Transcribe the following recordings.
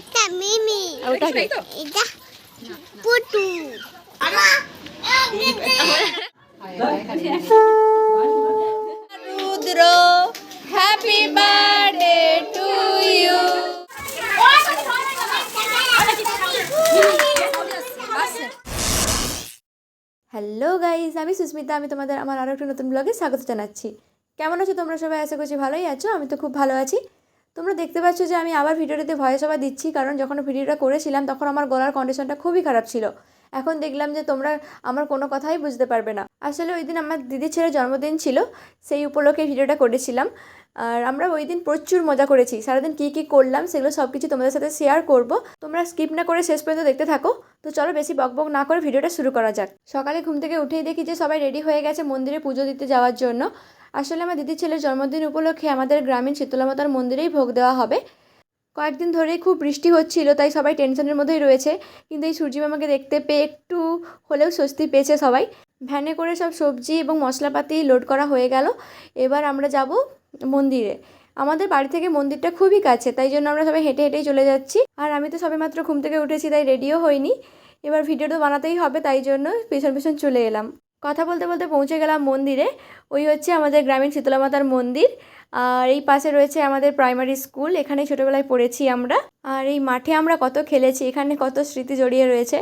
এটা মিমি। ওটা কে? এটা Putu. Rudra happy birthday to you hello guys আমি সুস্মিতা আমি তোমাদের আমার আরও একটা নতুন ব্লগে স্বাগত জানাচ্ছি। কেমন আছো তোমরা সবাই? আশা করছি ভালোই আছো আমি তো খুব ভালো আছি। তোমরা দেখতে পাচ্ছ যে আমি আবার ভিডিওটাতে ভয়েস ওভার দিচ্ছি, কারণ যখন ভিডিওটা করেছিলাম তখন আমার গলার কন্ডিশনটা খুবই খারাপ ছিল। এখন দেখলাম যে তোমরা আমার কোনো কথাই বুঝতে পারবে না। আসলে ওই দিন আমার দিদির ছেলের জন্মদিন ছিল, সেই উপলক্ষে ভিডিওটা করেছিলাম। আর আমরা ওই দিন প্রচুর মজা করেছি। সারাদিন কী কী করলাম সেগুলো সব কিছু তোমাদের সাথে শেয়ার করব। তোমরা স্কিপ না করে শেষ পর্যন্ত দেখতে থাকো। তো চলো বেশি বকবক না করে ভিডিওটা শুরু করা যাক। সকালে ঘুম থেকে উঠেই দেখি যে সবাই রেডি হয়ে গেছে মন্দিরে পুজো দিতে যাওয়ার জন্য। আসলে আমার দিদির ছেলের জন্মদিন উপলক্ষে আমাদের গ্রামীণ শীতলামাতার মন্দিরেই ভোগ দেওয়া হবে। কয়েকদিন ধরেই খুব বৃষ্টি হচ্ছিল, তাই সবাই টেনশনের মধ্যেই রয়েছে। কিন্তু এই সূর্যি মামাকে দেখতে পেয়ে একটু হলেও স্বস্তি পেয়েছে সবাই। ভ্যানে করে সব সবজি এবং মশলাপাতি লোড করা হয়ে গেল। এবার আমরা যাব মন্দিরে। আমাদের বাড়ি থেকে মন্দিরটা খুবই কাছে, তাই জন্য আমরা সবাই হেঁটে হেঁটেই চলে যাচ্ছি। আর আমি তো সবেমাত্র ঘুম থেকে উঠেছি, তাই রেডিও হইনি এবার ভিডিও তো বানাতেই হবে, তাই জন্য পেছন পেছন চলে এলাম। কথা বলতে বলতে পৌঁছে গেলাম মন্দিরে। ওই হচ্ছে আমাদের গ্রামীণ শীতলা মাতার মন্দির। আর এই পাশে রয়েছে আমাদের প্রাইমারি স্কুল এখানে ছোটোবেলায় পড়েছি আমরা। আর এই মাঠে আমরা কত খেলেছি, এখানে কত স্মৃতি জড়িয়ে রয়েছে।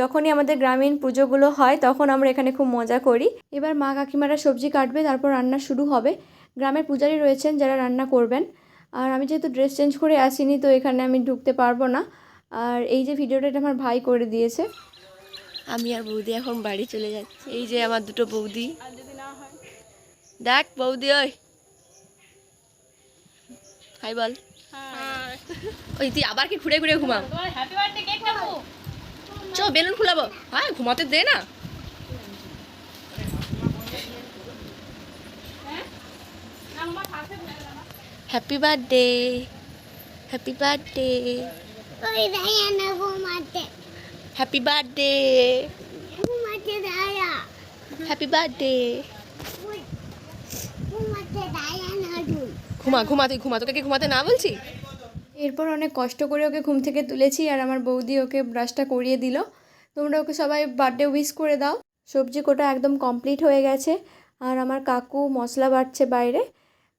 যখনই আমাদের গ্রামীণ পুজোগুলো হয়, তখন আমরা এখানে খুব মজা করি। এবার মা কাকিমারা সবজি কাটবে, তারপর রান্না শুরু হবে। গ্রামের পূজারি রয়েছেন যারা রান্না করবেন। আর আমি যেহেতু ড্রেস চেঞ্জ করে আসিনি, তো এখানে আমি ঢুকতে পারব না। আর এই যে ভিডিওটা এটা আমার ভাই করে দিয়েছে। আমি আর বৌদি এখন বাড়ি চলে যাচ্ছি। এই যে আমার দুটো বৌদি। দেখ বৌদি, ওই। হাই বল। ওই, তুই আবার কি ঘুরে ঘুরে ঘুমাও চ, বেলুন খুলাবো হ্যাঁ ঘুমাতে দে না। হ্যাপি বার্থডে হ্যাপি বার্থডে ওই না, ঘুমাতে। হ্যাপি বার্থডে হ্যাপি বার্থডে ঘুমা ঘুমা তুই ঘুমা তোকে কি ঘুমাতে না বলছি? এরপর অনেক কষ্ট করে ওকে ঘুম থেকে তুলেছি আর আমার বৌদি ওকে ব্রাশটা করিয়ে দিল। তোমরা ওকে সবাই বার্থডে উইশ করে দাও। সবজি কোটা একদম কমপ্লিট হয়ে গেছে আর আমার কাকু মশলা বাটছে বাইরে।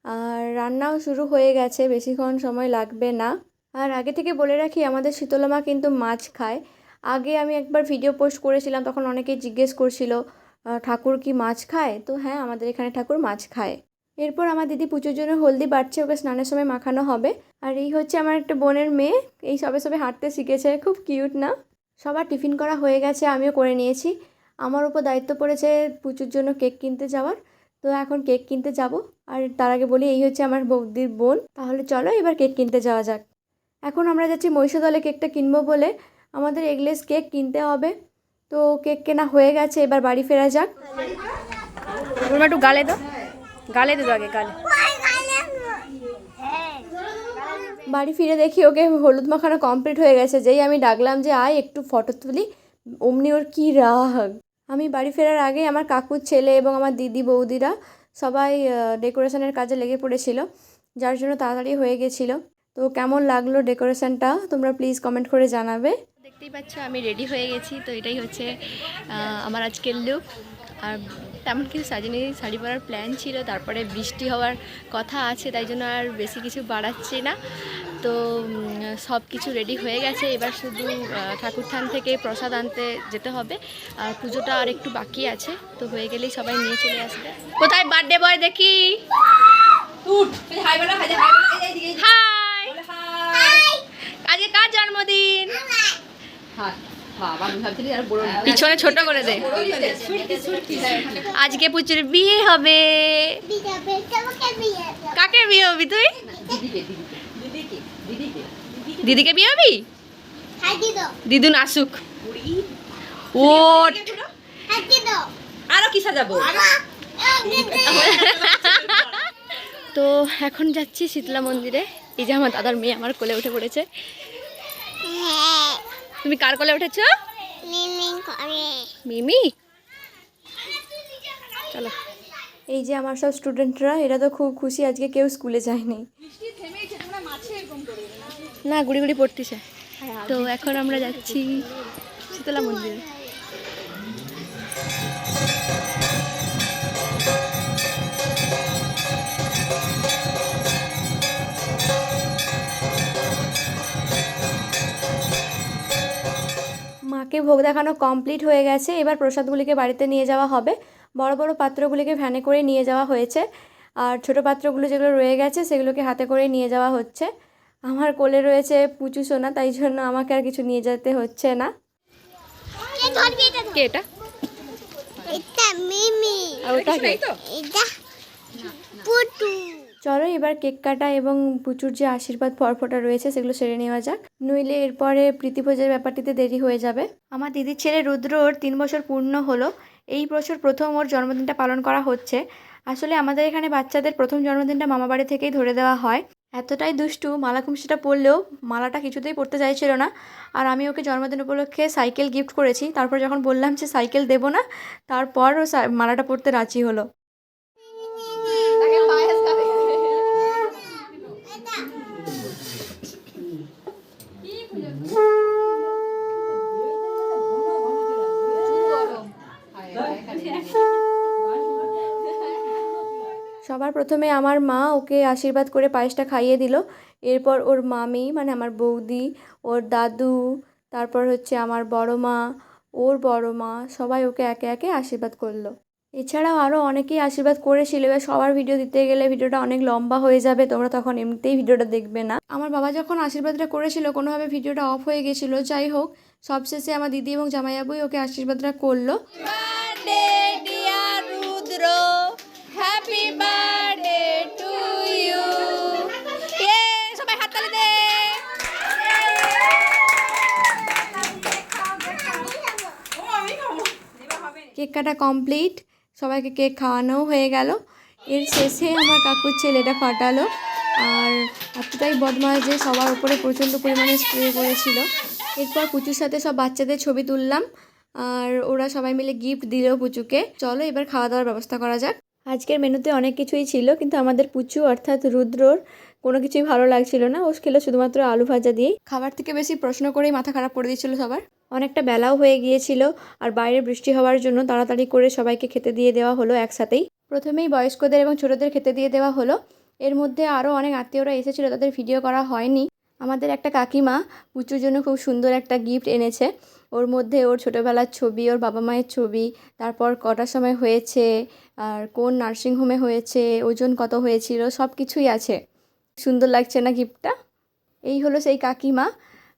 আর রান্নাও শুরু হয়ে গেছে বেশিক্ষণ সময় লাগবে না। আর আগে থেকে বলে রাখি আমাদের শীতলা মা কিন্তু মাছ খায়। আগে আমি একবার ভিডিও পোস্ট করেছিলাম, তখন অনেকে জিজ্ঞেস করছিল ঠাকুর কি মাছ খায়? তো হ্যাঁ আমাদের এখানে ঠাকুর মাছ খায়। এরপর আমার দিদি পুজোর জন্য হলদি বাড়ছে, ওকে স্নানের সময় মাখানো হবে। আর এই হচ্ছে আমার একটা বোনের মেয়ে, এই সবে সবে হাঁটতে শিখেছে, খুব কিউট না? সবার টিফিন করা হয়ে গেছে, আমিও করে নিয়েছি। আমার উপর দায়িত্ব পড়েছে পুজোর জন্য কেক কিনতে যাওয়ার। তো এখন কেক কিনতে যাব। আর তার আগে বলি, এই হচ্ছে আমার বৌদির বোন। তাহলে চলো এবার কেক কিনতে যাওয়া যাক। এখন আমরা যাচ্ছি মহিষাদলে কেকটা কিনবো বলে। আমাদের এগলেস কেক কিনতে হবে। তো কেক কেনা হয়ে গেছে এবার বাড়ি ফেরা যাক। তোমরা একটু গালে দাও। গালে দেবো আগে গালে। বাড়ি ফিরে দেখি ওকে হলুদ মাখানো কমপ্লিট হয়ে গেছে। যেই আমি ডাকলাম যে আয় একটু ফটো তুলি। অমনি ওর কী রাগ। আমি বাড়ি ফেরার আগে আমার কাকুর ছেলে এবং আমার দিদি বৌদিরা সবাই ডেকোরেশনের কাজে লেগে পড়েছিল যার জন্য তাড়াতাড়ি হয়ে গেছিল। তো কেমন লাগল ডেকোরেশনটা তোমরা প্লিজ কমেন্ট করে জানাবে। দেখতেই পাচ্ছ, আমি রেডি হয়ে গেছি। তো এটাই হচ্ছে আমার আজকের লুক আর তেমন কিছু সাজিনি, শাড়ি পরার প্ল্যান ছিল, তারপরে বৃষ্টি হওয়ার কথা আছে, তাই জন্য আর বেশি কিছু বাড়াচ্ছি না। তো সব কিছু রেডি হয়ে গেছে, এবার শুধু ঠাকুর থান থেকে প্রসাদ আনতে যেতে হবে। আর পুজোটা আর একটু বাকি আছে, তো হয়ে গেলেই সবাই নিয়ে চলে আসবে। কোথায় বার্থডে বয় দেখি হাই আজকে কার জন্মদিন পিছনে ছোট করে দে। আজকে পুচুর বিয়ে হবে। কাকে বিয়ে হবি তুই? দিদিকে বিয়ে হবি? দিদুন আসুক। ওট। আরও কি সাজাবো? তো এখন যাচ্ছি শীতলা মন্দিরে। এই যে আমার দাদার মেয়ে আমার কোলে উঠে পড়েছে। হ্যাঁ। তুমি কার কলে উঠেছো? মিমি চলো। এই যে আমার সব স্টুডেন্টরা এরা তো খুব খুশি আজকে কেউ স্কুলে যায়নি। না গুড়ি গুড়ি পড়তেছে। তো এখন আমরা যাচ্ছি শীতলা মন্দিরে। ভোগ দেখানো কমপ্লিট হয়ে গেছে। এবার প্রসাদগুলিকে বাড়িতে নিয়ে যাওয়া হবে। বড় বড় পাত্রগুলিকে ভ্যানে করে নিয়ে যাওয়া হয়েছে। আর ছোট পাত্রগুলো যেগুলো রয়ে গেছে সেগুলোকে হাতে করে নিয়ে যাওয়া হচ্ছে। আমার কোলে রয়েছে পুচু সোনা তাই জন্য আমাকে আর কিছু নিয়ে যেতে হচ্ছে না। কে এটা? ধর। কে এটা? এটা মিমি। আর ওটা কে? এটা পুটু। চলো এবার কেক কাটা এবং পুচুর যে আশীর্বাদ পরফটা রয়েছে সেগুলো সেরে নেওয়া যাক। নইলে এরপরে প্রীতিভোজের ব্যাপারটিতে দেরি হয়ে যাবে। আমার দিদির ছেলে রুদ্র ওর তিন বছর পূর্ণ হলো। এই বছর প্রথম ওর জন্মদিনটা পালন করা হচ্ছে। আসলে আমাদের এখানে বাচ্চাদের প্রথম জন্মদিনটা মামাবাড়ি থেকেই ধরে দেওয়া হয়। এতটাই দুষ্টু, মালা খুমসিটা পরলেও মালাটা কিছুতেই পড়তে চাইছিল না। আর আমি ওকে জন্মদিন উপলক্ষে সাইকেল গিফট করেছি। তারপর যখন বললাম যে সাইকেল দেবো না, তারপর ও মালাটা পরতে রাজি হলো। সবার প্রথমে আমার মা ওকে আশীর্বাদ করে পায়েসটা খাইয়ে দিল। এরপর ওর মামি মানে আমার বৌদি, ওর দাদু, তারপর হচ্ছে আমার বড় মা, ওর বড় মা, সবাই ওকে একে একে আশীর্বাদ করল। এছাড়াও আরও অনেকেই আশীর্বাদ করেছিল, এবার সবার ভিডিও দিতে গেলে ভিডিওটা অনেক লম্বা হয়ে যাবে, তোমরা তখন এমনিতেই ভিডিওটা দেখবে না। আমার বাবা যখন আশীর্বাদটা করেছিল, কোনোভাবে ভিডিওটা অফ হয়ে গেছিল, যাই হোক, সবশেষে আমার দিদি এবং জামাইবাবুই ওকে আশীর্বাদটা করল। কেক কাটা কমপ্লিট। সবাইকে কেক খাওয়ানোও হয়ে গেল। এর শেষে আমার কাকুর ছেলেটা ফাটালো। আর এতটাই বদমাস যে সবার উপরে প্রচণ্ড পরিমাণে স্প্রে করেছিল। এরপর পুচুর সাথে সব বাচ্চাদের ছবি তুললাম। আর ওরা সবাই মিলে গিফট দিল পুচুকে। চলো এবার খাওয়া দাওয়ার ব্যবস্থা করা যাক। আজকের মেনুতে অনেক কিছুই ছিল, কিন্তু আমাদের পুচু অর্থাৎ রুদ্রর কোনো কিছুই ভালো লাগছিল না। ও খেলো শুধুমাত্র আলু ভাজা দিয়েই। খাবার থেকে বেশি প্রশ্ন করেই মাথা খারাপ করে দিয়েছিল সবার। অনেকটা বেলাও হয়ে গিয়েছিল আর বাইরে বৃষ্টি হওয়ার জন্য তাড়াতাড়ি করে সবাইকে খেতে দিয়ে দেওয়া হলো একসাথেই। প্রথমেই বয়স্কদের এবং ছোটদের খেতে দিয়ে দেওয়া হলো। এর মধ্যে আরও অনেক আত্মীয়রা এসেছিল তাদের ভিডিও করা হয়নি। আমাদের একটা কাকিমা পুচুর জন্য খুব সুন্দর একটা গিফট এনেছে। ওর মধ্যে ওর ছোটোবেলার ছবি ওর বাবা মায়ের ছবি তারপর কটার সময় হয়েছে আর কোন নার্সিংহোমে হয়েছে ওজন কত হয়েছিল সব কিছুই আছে। সুন্দর লাগছে না গিফটটা? এই হলো সেই কাকিমা।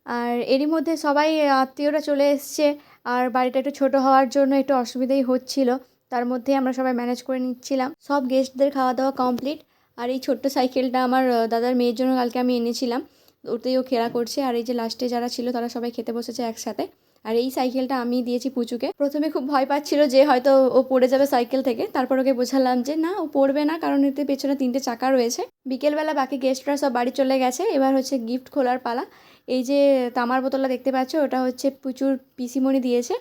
আর এরই মধ্যে সবাই আত্মীয়রা চলে এসছে। আর বাড়িটা একটু ছোট হওয়ার জন্য একটু অসুবিধাই হচ্ছিল। তার মধ্যে আমরা সবাই ম্যানেজ করে নিচ্ছিলাম। সব গেস্টদের খাওয়া দাওয়া কমপ্লিট আর এই ছোট্ট সাইকেলটা আমার দাদার মেয়ের জন্য কালকে আমি এনেছিলাম। ওতেই ও খেলা করছে। আর এই যে লাস্টে যারা ছিল তারা সবাই খেতে বসেছে একসাথে। আর এই সাইকেলটা আমি দিয়েছি পুচুকে। প্রথমে খুব ভয় পাচ্ছিল যে হয়তো ও পড়ে যাবে সাইকেল থেকে। তারপর ওকে বোঝালাম যে না, ও পড়বে না, কারণ এতে পেছনে তিনটে চাকা রয়েছে। বিকেলবেলা বাকি গেস্টরা সব বাড়ি চলে গেছে। এবার হচ্ছে গিফট খোলার পালা। এই যে তামার বোতলটা দেখতে পাচ্ছ, ওটা হচ্ছে প্রচুর পিসিমণি দিয়েছে।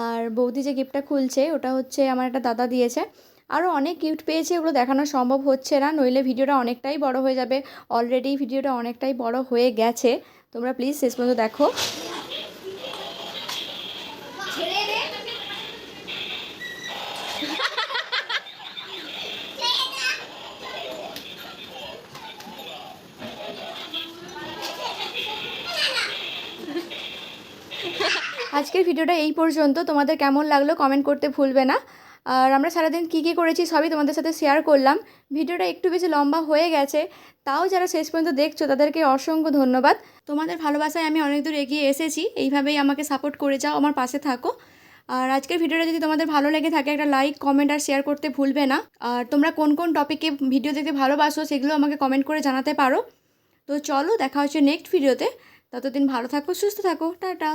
আর বৌদি যে গিফটটা খুলছে, ওটা হচ্ছে আমার একটা দাদা দিয়েছে। আরও অনেক গিফট পেয়েছে ওগুলো দেখানো সম্ভব হচ্ছে না, নইলে ভিডিওটা অনেকটাই বড় হয়ে যাবে। অলরেডি ভিডিওটা অনেকটাই বড় হয়ে গেছে। তোমরা প্লিজ শেষ পর্যন্ত দেখো। আজকের ভিডিওটা এই পর্যন্ত। তোমাদের কেমন লাগল কমেন্ট করতে ভুলবে না। আর আমরা সারাদিন কী কী করেছি সবই তোমাদের সাথে শেয়ার করলাম। ভিডিওটা একটু বেশি লম্বা হয়ে গেছে। তাও যারা শেষ পর্যন্ত দেখছ, তাদেরকে অসংখ্য ধন্যবাদ। তোমাদের ভালোবাসায় আমি অনেক দূর এগিয়ে এসেছি। এইভাবেই আমাকে সাপোর্ট করে যাও, আমার পাশে থাকো। আর আজকের ভিডিওটা যদি তোমাদের ভালো লেগে থাকে, একটা লাইক কমেন্ট আর শেয়ার করতে ভুলবে না। আর তোমরা কোন কোন টপিকে ভিডিও দেখতে ভালোবাসো, সেগুলো আমাকে কমেন্ট করে জানাতে পারো। তো চলো, দেখা হচ্ছে নেক্সট ভিডিওতে ততদিন ভালো থাকো, সুস্থ থাকো। টাটা।